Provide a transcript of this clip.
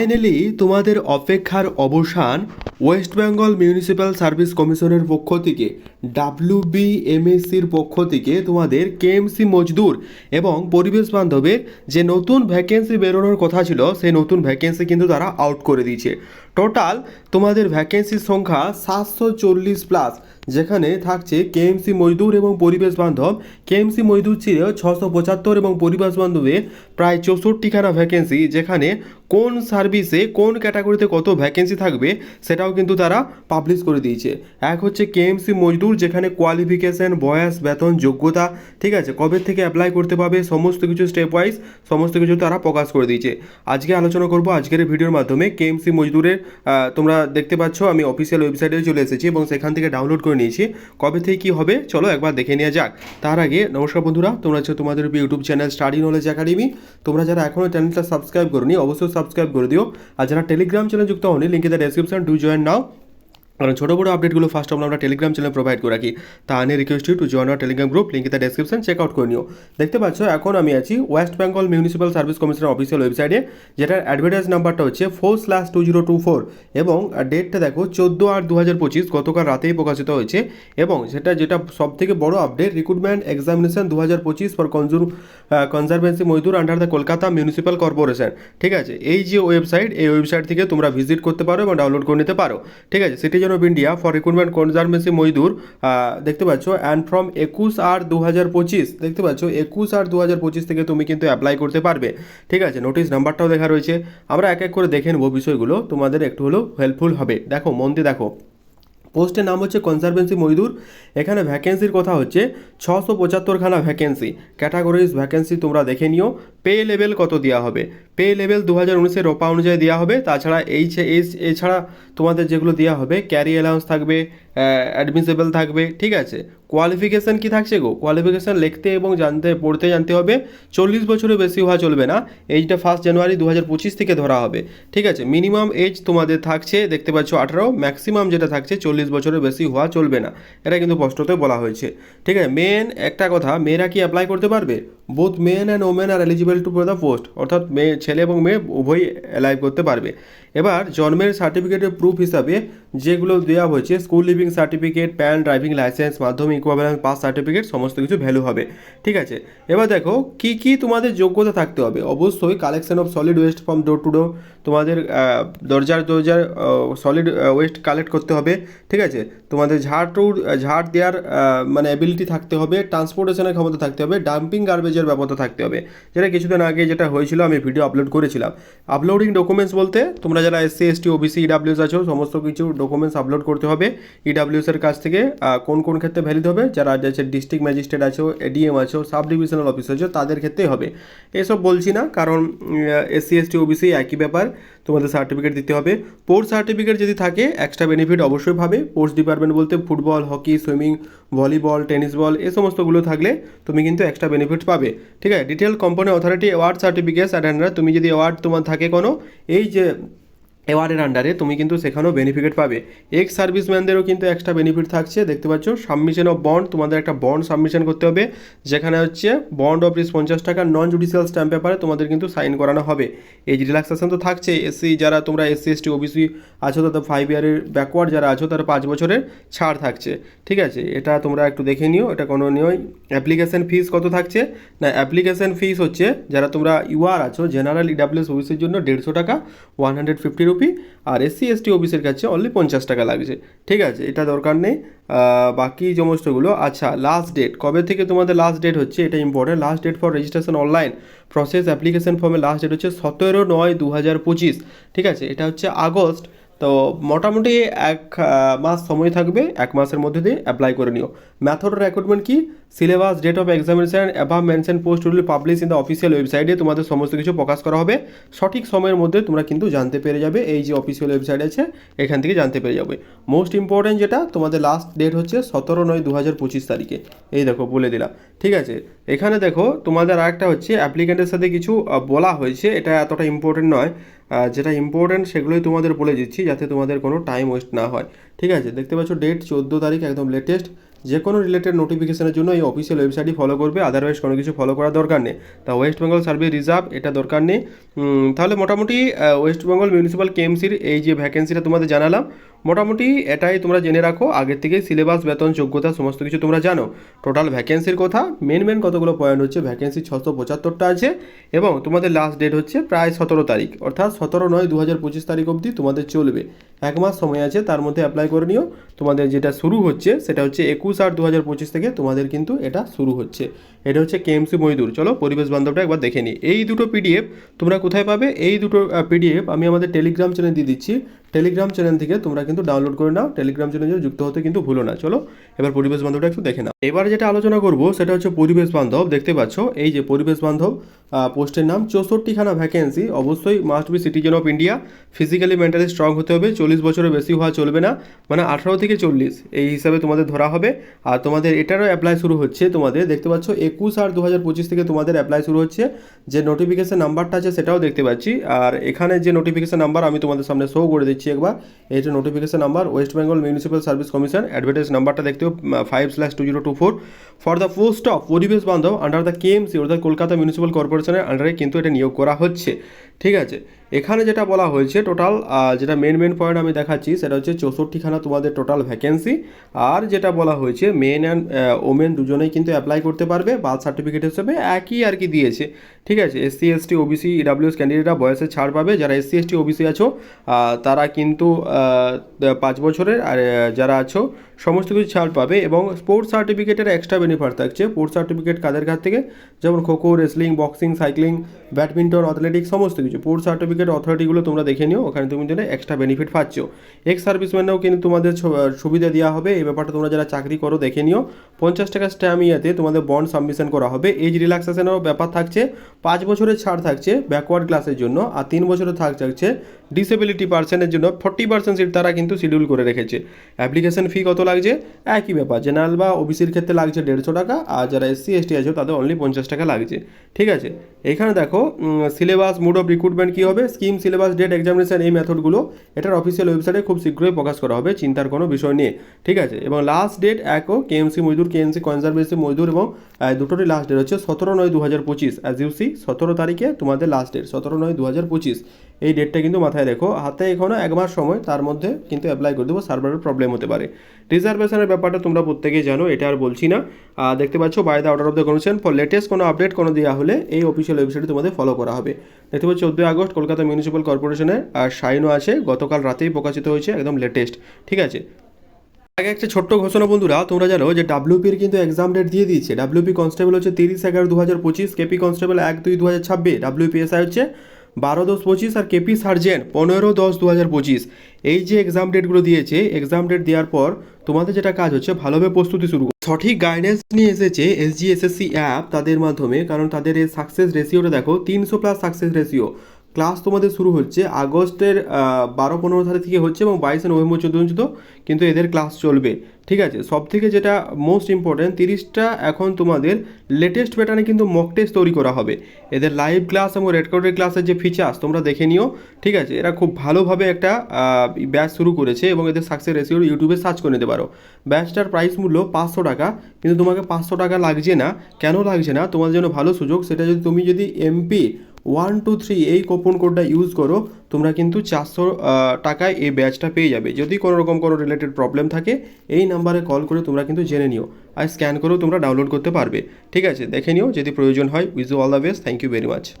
Finally তোমাদের অপেক্ষার অবসান ওয়েস্ট বেঙ্গল মিউনিসিপ্যাল সার্ভিস কমিশনের পক্ষ থেকে, ডাব্লিউ ডাব্লিউবিএমএসসির পক্ষ থেকে তোমাদের কেএমসি মজদুর এবং পরিবেশ বান্ধবের যে নতুন ভ্যাকেন্সি বেরোনোর কথা ছিল, সেই নতুন ভ্যাকেন্সি কিন্তু তারা আউট করে দিয়েছে। টোটাল তোমাদের ভ্যাকেন্সির সংখ্যা সাতশো চল্লিশ প্লাস যেখানে থাকছে কেএমসি মজদুর এবং পরিবেশ বান্ধব। কেএমসি মজদুর ছিল ছশো পঁচাত্তর এবং পরিবেশ বান্ধবে প্রায় চৌষট্টিখানা ভ্যাকেন্সি যেখানে কোন সার্ভিসে কোন ক্যাটাগরিতে কত ভ্যাকেন্সি থাকবে সেটাও কিন্তু তারা পাবলিশ করে দিয়েছে। এক হচ্ছে কেএমসি মজদুর, যেখানে কোয়ালিফিকেশন বয়স, বেতন, যোগ্যতা, ঠিক আছে, কবে থেকে অ্যাপ্লাই করতে পারবে, সমস্ত কিছু স্টেপ ওয়াইজ সমস্ত কিছু তারা প্রকাশ করে দিয়েছে। আজকে আলোচনা করব আজকের ভিডিওর মাধ্যমে কেএমসি মজদুরের তোমরা দেখতে পাচ্ছ, আমি অফিসিয়াল ওয়েবসাইটেও চলে এসেছি এবং সেখান থেকে ডাউনলোড করে নিয়েছি। কবে থেকে কী হবে, চলো একবার দেখে নেওয়া যাক। তার আগে, নমস্কার বন্ধুরা, তোমরা হচ্ছে তোমাদের YouTube channel study knowledge academy তোমরা যারা এখনও চ্যানেলটা সাবস্ক্রাইব করোনি, অবশ্যই সাবস্ক্রাইব করে দিও। আর যারা টেলিগ্রাম চ্যানেল যুক্ত হনি লিঙ্কে the description do join now কারণ ছোটো বড়ো আপডেটগুলো ফার্স্ট আমরা টেলিগ্রাম চ্যানেল প্রোভাইড করে রাখি। তা আনে request you to join our Telegram group link the description check out করে নিও। দেখতে পাচ্ছ, এখন আমি আছি ওয়েস্ট বেঙ্গল মিউনিসিপ্যাল সার্ভিস কমিশনের অফিসিয়াল ওয়েবসাইটে যেটার অ্যাডভার্টাইজ নাম্বারটা হচ্ছে four slash two zero two four এবং ডেটটা দেখো চোদ্দ আট দু হাজার পঁচিশ, গতকাল রাতেই প্রকাশিত হয়েছে এবং সেটা যেটা সব থেকে বড় আপডেট রিক্রুটমেন্ট এক্সামিনেশন দু হাজার পঁচিশ for conjur conservancy Mazdoor under the Kolkata municipal corporation ঠিক আছে, এই যে ওয়েবসাইট এই ওয়েবসাইট থেকে তোমরা ভিজিট করতে পারো এবং ডাউনলোড করে নিতে পারো। ঠিক আছে citizen of India for recruitment conservancy মজদুর দেখতে পাচ্ছ? অ্যান্ড ফ্রম একুশ আর দু হাজার পঁচিশ, দেখতে পাচ্ছ? একুশ আর দু হাজার পঁচিশ থেকে তুমি কিন্তু অ্যাপ্লাই করতে পারবে। ঠিক আছে নোটিশ নাম্বারটাও দেখা রয়েছে। আমরা এক এক করে দেখে নেব বিষয়গুলো। তোমাদের একটু হলেও হেল্পফুল হবে। দেখো, মন দিয়ে দেখো। পোস্টের নাম হচ্ছে কনজারভেন্সি মজদুর এখানে ভ্যাকেন্সির কথা হচ্ছে ছশো পঁচাত্তরখানা ভ্যাকেন্সি ক্যাটাগরিজ ভ্যাকেন্সি তোমরা দেখে নিও। পে লেভেল কত দেওয়া হবে? পে লেভেল দু হাজার উনিশের রোপা অনুযায়ী দেওয়া হবে। তাছাড়া এইচ এছাড়া তোমাদের যেগুলো দেওয়া হবে, ক্যারি অ্যালাউন্স থাকবে অ্যাডমিসেবল থাকবে, ঠিক আছে? কোয়ালিফিকেশান কি থাকছে গো? কোয়ালিফিকেশান লিখতে এবং জানতে, পড়তে জানতে হবে। চল্লিশ বছরের বেশি হওয়া চলবে না। এইজটা ফার্স্ট জানুয়ারি দু হাজার পঁচিশ থেকে ধরা হবে। ঠিক আছে? মিনিমাম এজ তোমাদের থাকছে, দেখতে পাচ্ছ আঠারো। ম্যাক্সিমাম যেটা থাকছে, চল্লিশ বছরের বেশি হওয়া চলবে না। এটা কিন্তু স্পষ্টতে বলা হয়েছে। ঠিক আছে? মেন একটা কথা, মেয়েরা কি অ্যাপ্লাই করতে পারবে? Both men and women are eligible to for the post অর্থাৎ মেয়ে, ছেলে এবং মেয়ে উভয়ই অ্যালাইভ করতে পারবে। এবার জন্মের সার্টিফিকেটের প্রুফ হিসাবে যেগুলো দেওয়া হয়েছে school leaving certificate PAN driving licence মাধ্যমিক ইকুইভ্যালেন্স পাস সার্টিফিকেট সমস্ত কিছু ভ্যালু হবে। ঠিক আছে? এবার দেখো, কি কি তোমাদের যোগ্যতা থাকতে হবে? অবশ্যই collection of solid waste from door to door তোমাদের দরজার দরজার সলিড ওয়েস্ট কালেক্ট করতে হবে। ঠিক আছে? তোমাদের ঝাড় টুর ঝাড় দেওয়ার মানে অ্যাবিলিটি থাকতে হবে ট্রান্সপোর্টেশনের ক্ষমতা থাকতে হবে ডাম্পিং গার্বেজের ব্যবস্থা থাকতে হবে। যেটা কিছুদিন আগে যেটা হয়েছিল, আমি ভিডিও আপলোড করেছিলাম। আপলোডিং ডকুমেন্টস বলতে তোমরা যারা এসসি, এসটি, ওবিসি ইডাব্লিউএস আছো, সমস্ত কিছু ডকুমেন্টস আপলোড করতে হবে। ইডাব্লিউএস এর কাছ থেকে কোন কোন ক্ষেত্রে ভ্যালিড হবে? যারা যাচ্ছে ডিস্ট্রিক্ট ম্যাজিস্ট্রেট আছো এডিএম আছো সাব ডিভিশনাল অফিস আছো, তাদের ক্ষেত্রেই হবে। এসব বলছি না, কারণ এসসি, এসটি, ওবিসি একই ব্যাপার, তোমাদের সার্টিফিকেট দিতে হবে। পোর্ট সার্টিফিকেট যদি থাকে এক্সট্রা বেনিফিট অবশ্যই পাবে। স্পোর্টস ডিপার্টমেন্ট বলতে football hockey swimming volleyball tennis ball এ সমস্তগুলো থাকলে তুমি কিন্তু এক্সট্রা বেনিফিট পাবে। ঠিক আছে? Detail company authority award certificate and তুমি যদি অ্যাওয়ার্ড তোমার থাকে কোনো, এই যে অ্যাওয়ার্ডের আন্ডারে তুমি কিন্তু সেখানেও বেনিফিট পাবে। এক্স সার্ভিসম্যানদেরও কিন্তু এক্সট্রা বেনিফিট থাকছে। দেখতে পাচ্ছ সাবমিশন অফ বন্ড তোমাদের একটা বন্ড সাবমিশন করতে হবে, যেখানে হচ্ছে বন্ড অফ রিস পঞ্চাশ টাকা নন জুডিশিয়াল স্ট্যাম্প পেপারে তোমাদের কিন্তু সাইন করানো হবে। এই রিল্যাক্সেশন তো থাকছে এসসি যারা তোমরা এসসি এসটি ওবিসি আছো, তাদের ফাইভ ইয়ারের ব্যাকওয়ার্ড যারা আছো, তারা পাঁচ বছরের ছাড় থাকছে। ঠিক আছে, এটা তোমরা একটু দেখে নিও, এটা কোনো নিয়ই অ্যাপ্লিকেশন ফিস কত থাকছে? না অ্যাপ্লিকেশন ফিস হচ্ছে, যারা তোমরা ইউআর আছো জেনারেল ইডাব্লিউএস ওবিসির জন্য দেড়শো টাকা ওয়ান হান্ড্রেড ফিফটি রুপি আর এসসি, এসটি অফিসের কাছে অনলি পঞ্চাশ টাকা লাগছে। ঠিক আছে, এটা দরকার নেই। বাকি সমস্তগুলো আচ্ছা লাস্ট ডেট কবে থেকে তোমাদের লাস্ট ডেট হচ্ছে, এটা important last date for registration online process application ফর্মে লাস্ট ডেট হচ্ছে সতেরো নয় দু হাজার পঁচিশ। ঠিক আছে, এটা হচ্ছে আগস্ট। তো মোটামুটি এক মাস সময় থাকবে, এক মাসের মধ্যে দিয়ে অ্যাপ্লাই করে নিও। ম্যাথড রিক্রুটমেন্ট কি? Syllabus date of examination above mention post will publish in the official ওয়েবসাইটে তোমাদের সমস্ত কিছু প্রকাশ করা হবে। সঠিক সময়ের মধ্যে তোমরা কিন্তু জানতে পেরে যাবে, এই যে অফিসিয়াল ওয়েবসাইট আছে, এখান থেকে জানতে পেরে যাবে। মোস্ট ইম্পর্টেন্ট যেটা, তোমাদের লাস্ট ডেট হচ্ছে সতেরো নয় দু হাজার পঁচিশ তারিখে। এই দেখো, বলে দিলাম। ঠিক আছে? এখানে দেখো, তোমাদের আরেকটা হচ্ছে অ্যাপ্লিকেন্টের সাথে কিছু বলা হয়েছে। এটা এতটা ইম্পর্টেন্ট নয়। যেটা ইম্পর্টেন্ট সেগুলোই তোমাদের বলে দিচ্ছি যাতে তোমাদের কোনো টাইম ওয়েস্ট না হয়। ঠিক আছে? দেখতে পাচ্ছ ডেট চোদ্দ তারিখ একদম লেটেস্ট যে কোনো রিলেটেড নোটিফিকেশনের জন্য এই অফিসিয়াল ওয়েবসাইটই ফলো করবে আদারওয়াইজ কোনো কিছু ফলো করার দরকার নেই। তা ওয়েস্ট বেঙ্গল সার্ভে রিজার্ভ এটা দরকার নেই। তাহলে মোটামুটি ওয়েস্ট বেঙ্গল মিউনিসিপ্যাল কেএমসির এই যে ভ্যাকেন্সিটা তোমাদের জানালাম মোটামুটি এটাই তোমরা জেনে রাখো। আগের থেকে সিলেবাস বেতন, যোগ্যতা, সমস্ত কিছু তোমরা জানো। টোটাল ভ্যাকেন্সির কথা মেন মেন কতগুলো পয়েন্ট হচ্ছে? ভ্যাকেন্সি ছশো পঁচাত্তরটা আছে এবং তোমাদের লাস্ট ডেট হচ্ছে প্রায় সতেরো তারিখ। অর্থাৎ সতেরো নয় দু হাজার পঁচিশ তারিখ অবধি তোমাদের চলবে। এক মাস সময় আছে, তার মধ্যে অ্যাপ্লাই করে নিও। তোমাদের যেটা শুরু হচ্ছে, সেটা হচ্ছে একুশ আট দু হাজার পঁচিশ থেকে তোমাদের কিন্তু এটা শুরু হচ্ছে। এটা হচ্ছে কেএমসি মইদুর চলো পরিবেশ বান্ধবটা একবার দেখে নিই। এই দুটো পিডিএফ তোমরা কোথায় পাবে? এই দুটো পিডিএফ আমি আমাদের টেলিগ্রাম চ্যানেল দিয়ে দিচ্ছি। টেলিগ্রাম চ্যানেল থেকে তোমরা কিন্তু ডাউনলোড করে নাও। টেলিগ্রাম চ্যানেলে যুক্ত হতে কিন্তু ভুলো না। চলো এবার পরিবেশ বান্ধবটা একটু দেখে নাও। এবার যেটা আলোচনা করব সেটা হচ্ছে পরিবেশ বান্ধব। দেখতে পাচ্ছ, এই যে পরিবেশ বান্ধব পোস্টের নাম চৌষট্টিখানা ভ্যাকেন্সি অবশ্যই must be citizen of India physically mentally strong হতে হবে। চল্লিশ বছরের বেশি হওয়া চলবে না। মানে আঠারো থেকে চল্লিশ, এই হিসাবে তোমাদের ধরা হবে। আর তোমাদের এটারও অ্যাপ্লাই শুরু হচ্ছে তোমাদের, দেখতে পাচ্ছ একুশ আর দু হাজার পঁচিশ থেকে তোমাদের অ্যাপ্লাই শুরু হচ্ছে। যে নোটিফিকেশন নাম্বারটা আছে সেটাও দেখতে পাচ্ছি। আর এখানে যে নোটিফিকেশন নাম্বার আমি তোমাদের সামনে শো করে দিচ্ছি একবার, এই যে notification number West Bengal municipal service commission advertise নাম্বারটা দেখতে five slash two zero two four for the post of পরিবেশ বান্ধব আন্ডার দ্য কেএমসি অর্থাৎ কলকাতা মিউনিসিপ্যাল কর্পোরেশনের আন্ডারে কিন্তু এটা নিয়োগ করা হচ্ছে। ঠিক আছে? এখানে যেটা বলা হয়েছে টোটাল যেটা মেন মেন পয়েন্ট আমি দেখাচ্ছি, সেটা হচ্ছে চৌষট্টিখানা তোমাদের টোটাল ভ্যাকেন্সি আর যেটা বলা হয়েছে মেন অ্যান্ড ওমেন দুজনেই কিন্তু অ্যাপ্লাই করতে পারবে বার্থ সার্টিফিকেট হিসেবে একই আর কি দিয়েছে। ঠিক আছে এসসি এসটি ওবিসি ইডাব্লিউএস ক্যান্ডিডেটরা বয়সে ছাড় পাবে। যারা এসসি এসটি ওবিসি আছো তারা কিন্তু পাঁচ বছরের, আর যারা আছো সমস্ত কিছু ছাড় পাবে এবং স্পোর্টস সার্টিফিকেটের এক্সট্রা বেনিফিট থাকছে। স্পোর্টস সার্টিফিকেট কাদের কাছ থেকে? যেমন kho kho wrestling boxing cycling badminton athletics সমস্ত কিছু। স্পোর্টস সার্টিফিকেট অথরিটিগুলো তোমরা দেখে নিও, ওখানে তুমি দিলে এক্সট্রা বেনিফিট পাচ্ছ। এক্স সার্ভিসম্যানেও কিন্তু তোমাদের সুবিধা দেওয়া হবে। এই ব্যাপারটা তোমরা যারা চাকরি করো, দেখে নিও। পঞ্চাশ টাকা স্ট্যাম্প ইয়াতে তোমাদের বন্ড সাবমিশন করা হবে। এজ রিল্যাক্সেশনেরও ব্যাপার থাকছে। পাঁচ বছরের ছাড় থাকছে ব্যাকওয়ার্ড ক্লাসের জন্য। আর তিন বছরের থাক থাকছে ডিসেবিলিটি পার্সেন্টের জন্য। ফর্টি পার্সেন্ট সিট তারা কিন্তু শিডিউল করে রেখেছে। অ্যাপ্লিকেশন ফি কত লাগছে, একই ব্যাপার। জেনারেল বা ওবিসির ক্ষেত্রে লাগছে দেড়শো টাকা, আর যারা এসসি এসটি আছে তাদের অনলি পঞ্চাশ টাকা লাগছে। ঠিক আছে? এখানে দেখো সিলেবাস মুড অফ রিক্রুটমেন্ট কী হবে? স্কিম সিলেবাস ডেট এক্সামিনেশন এই মেথডগুলো এটার অফিসিয়াল ওয়েবসাইটে খুব শীঘ্রই প্রকাশ করা হবে, চিন্তার কোনো বিষয় নেই ঠিক আছে? এবং লাস্ট ডেট একও কেএমসি মজদুর কেএমসি কনজারভেসি মজদুর এবং দুটোরই লাস্ট ডেট হচ্ছে সতেরো নয় দু হাজার পঁচিশ অ্যাজ ইউসি সতেরো তারিখে তোমাদের লাস্ট ডেট সতেরো নয় দু হাজার পঁচিশ। এই ডেটটা কিন্তু মাথায় রেখো। হাতে এখনও এক মাস সময়, তার মধ্যে কিন্তু অ্যাপ্লাই করে দেবো সার্ভারের প্রবলেম হতে পারে। রিজার্ভেশনের ব্যাপারটা তোমরা প্রত্যেকেই জানো, এটা আর বলছি না। দেখতে পাচ্ছ by the order of the commission for latest কোনো আপডেট কোনো দেওয়া হলে এই অফিসিয়াল ওয়েবসাইটে তোমাদের ফলো করা হবে। দেখতে পাচ্ছ, চোদ্দোই আগস্ট কলকাতা মিউনিসিপ্যাল কর্পোরেশনের সাইনও আছে, গতকাল রাতেই প্রকাশিত হয়েছে, একদম লেটেস্ট ঠিক আছে? আগে একটা ছোট্ট ঘোষণা বন্ধুরা, তোমরা জানো যে ডাব্লিউপির কিন্তু এক্সাম ডেট দিয়ে দিয়েছে। ডাব্লিউপি কনস্টেবল হচ্ছে তিরিশ এগারো দু হাজার পঁচিশ কেপি কনস্টেবল এক দুই দু হাজার ছাব্বিশ ডাব্লিউপিএসআই হচ্ছে বারো দশ পঁচিশ আর কেপি সার্জেন্ট পনেরো দশ দু হাজার পঁচিশ এই যে এক্সাম ডেটগুলো দিয়েছে এক্সাম ডেট দেওয়ার পর তোমাদের যেটা কাজ হচ্ছে, ভালোভাবে প্রস্তুতি শুরু। সঠিক গাইডেন্স নিয়ে এসেছে এসজিএসএসসি অ্যাপ তাদের মাধ্যমে, কারণ তাদের এই সাকসেস রেশিওটা দেখো, তিনশো প্লাস সাকসেস রেশিও ক্লাস তোমাদের শুরু হচ্ছে আগস্টের বারো পনেরো তারিখ থেকে হচ্ছে এবং বাইশে নভেম্বর চোদ্দ পর্যন্ত কিন্তু এদের ক্লাস চলবে। ঠিক আছে? সব থেকে যেটা মোস্ট ইম্পর্ট্যান্ট তিরিশটা এখন তোমাদের লেটেস্ট প্যাটার্নে কিন্তু মক টেস্ট তৈরি করা হবে। এদের লাইভ ক্লাস এবং রেকর্ডেড ক্লাসের যে ফিচার্স তোমরা দেখে নিও। ঠিক আছে? এরা খুব ভালোভাবে একটা ব্যাচ শুরু করেছে এবং এদের সাকসেস রেশিও ইউটিউবে সার্চ করে নিতে পারো। ব্যাচটার প্রাইস মূল্য পাঁচশো টাকা, কিন্তু তোমাকে পাঁচশো টাকা লাগছে না। কেন লাগছে না? তোমার জন্য ভালো সুযোগ। সেটা যদি তুমি যদি এমপি ওয়ান টু থ্রি এই কোপন কোডটা ইউজ করো, তোমরা কিন্তু চারশো টাকায় এই ব্যাচটা পেয়ে যাবে। যদি কোনো রকম কোনো রিলেটেড প্রবলেম থাকে, এই নাম্বারে কল করে তোমরা কিন্তু জেনে নিও আর স্ক্যান করেও তোমরা ডাউনলোড করতে পারবে। ঠিক আছে, দেখে নিও, যদি প্রয়োজন হয় with all the best thank you very much